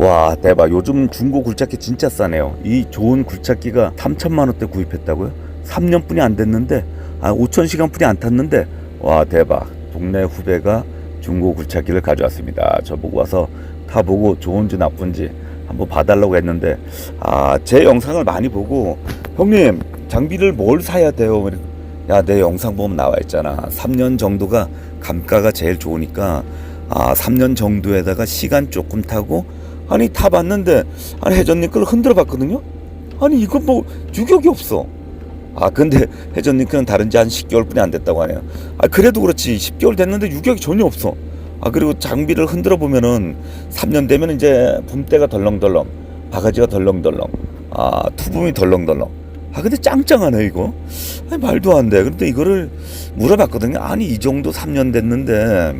와 대박. 요즘 중고 굴착기 진짜 싸네요. 이 좋은 굴착기가 3천만 원대 구입했다고요? 3년뿐이 안 됐는데 아 5천 시간뿐이 안 탔는데. 와 대박. 동네 후배가 중고 굴착기를 가져왔습니다. 저 보고 와서 타보고 좋은지 나쁜지 한번 봐달라고 했는데 아 제 영상을 많이 보고 형님 장비를 뭘 사야 돼요? 야 내 영상 보면 나와 있잖아. 3년 정도가 감가가 제일 좋으니까 아 3년 정도에다가 시간 조금 타고 아니 타봤는데 아니 회전님 걸 흔들어 봤거든요? 아니 이거 뭐 유격이 없어. 아 근데 회전님 거는 다른지 한 10개월뿐이 안 됐다고 하네요. 아 그래도 그렇지. 10개월 됐는데 유격이 전혀 없어. 아 그리고 장비를 흔들어 보면은 3년 되면 이제 붐대가 덜렁덜렁 바가지가 덜렁덜렁 아 투붐이 덜렁덜렁. 아 근데 짱짱하네 이거. 아니 말도 안 돼. 근데 이거를 물어봤거든요. 아니 이 정도 3년 됐는데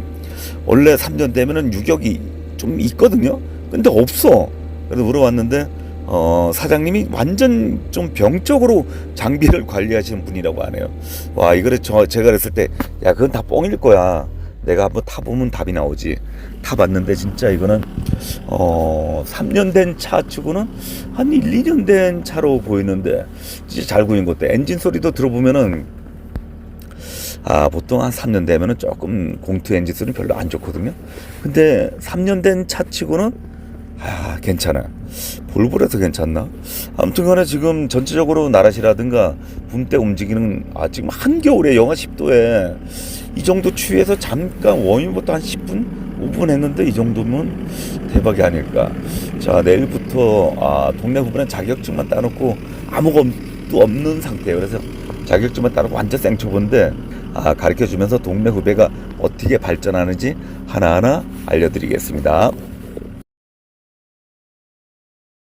원래 3년 되면은 유격이 좀 있거든요 근데 없어. 그래서 물어봤는데 어 사장님이 완전 좀 병적으로 장비를 관리하시는 분이라고 하네요. 와 이거를 저 제가 그랬을 때 야 그건 다 뻥일 거야. 내가 한번 타보면 답이 나오지. 타봤는데 진짜 이거는 어 3년 된 차 치고는 한 1, 2년 된 차로 보이는데 진짜 잘 구인 것도 엔진 소리도 들어보면은 아 보통 한 3년 되면은 조금 공투 엔진 소리는 별로 안 좋거든요. 근데 3년 된 차 치고는 아 괜찮아. 볼볼해서 괜찮나? 아무튼 간에 지금 전체적으로 나라시라든가 붐대 움직이는 아 지금 한겨울에 영하 10도에 이 정도 추위에서 잠깐 워밍부터 한 10분 5분 했는데 이 정도면 대박이 아닐까. 자 내일부터 아 동네 후보는 자격증만 따놓고 아무것도 없는 상태예요. 그래서 자격증만 따놓고 완전 생초보인데 아 가르쳐 주면서 동네 후배가 어떻게 발전하는지 하나하나 알려드리겠습니다.